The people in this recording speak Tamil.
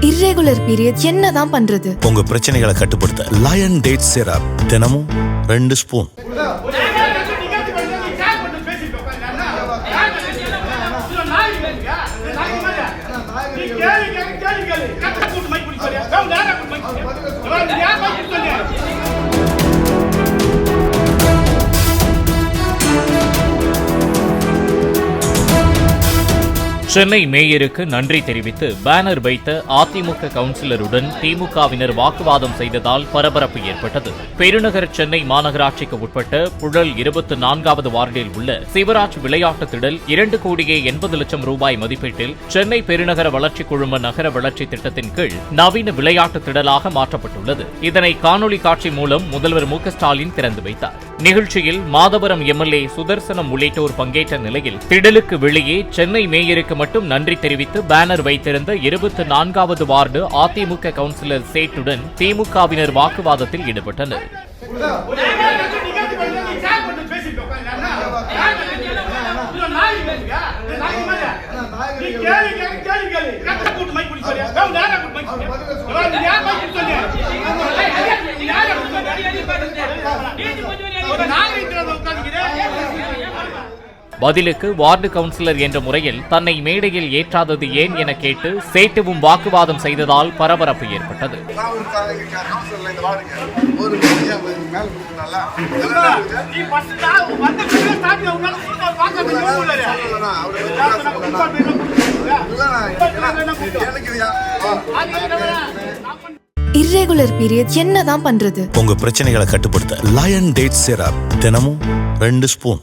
இர்ரெகுலர் பீரியட் என்னதான் பண்றது? உங்க பிரச்சனைகளை கட்டுப்படுத்த லயன் டேட் சிரப் தினமும் ரெண்டு ஸ்பூன். சென்னை மேயருக்கு நன்றி தெரிவித்து பேனர் வைத்த அதிமுக கவுன்சிலருடன் திமுகவினர் வாக்குவாதம் செய்ததால் பரபரப்பு ஏற்பட்டது. பெருநகர் சென்னை மாநகராட்சிக்கு உட்பட்ட புழல் இருபத்தி நான்காவது வார்டில் உள்ள சிவராஜ் விளையாட்டு திடல் இரண்டு கோடியே எண்பது லட்சம் ரூபாய் மதிப்பீட்டில் சென்னை பெருநகர வளர்ச்சி குழும நகர வளர்ச்சி திட்டத்தின் கீழ் நவீன விளையாட்டு திடலாக மாற்றப்பட்டுள்ளது. இதனை காணொலி காட்சி மூலம் முதல்வர் மு ஸ்டாலின் திறந்து வைத்தார். நிகழ்ச்சியில் மாதவரம் எம்எல்ஏ சுதர்சனம் உள்ளிட்டோர் பங்கேற்ற நிலையில் திடலுக்கு வெளியே சென்னை மேயருக்கு மட்டும் நன்றி தெரிவித்து பேனர் வைத்திருந்த இருபத்தி நான்காவது வார்டு அதிமுக கவுன்சிலர் சேட்டுடன் திமுகவினர் வாக்குவாதத்தில் ஈடுபட்டனர். பதிலுக்கு வார்டு கவுன்சிலர் என்ற முறையில் தன்னை மேடையில் ஏற்றாதது ஏன் என கேட்டு சேட்டுவும் வாக்குவாதம் செய்ததால் பரபரப்பு ஏற்பட்டது. இர்ரெகுலர் பீரியட் என்னதான் பண்றது உங்க பிரச்சனைகளை கட்டுப்படுத்த லயன் டேட் சிரப் தினமும் ரெண்டு ஸ்பூன்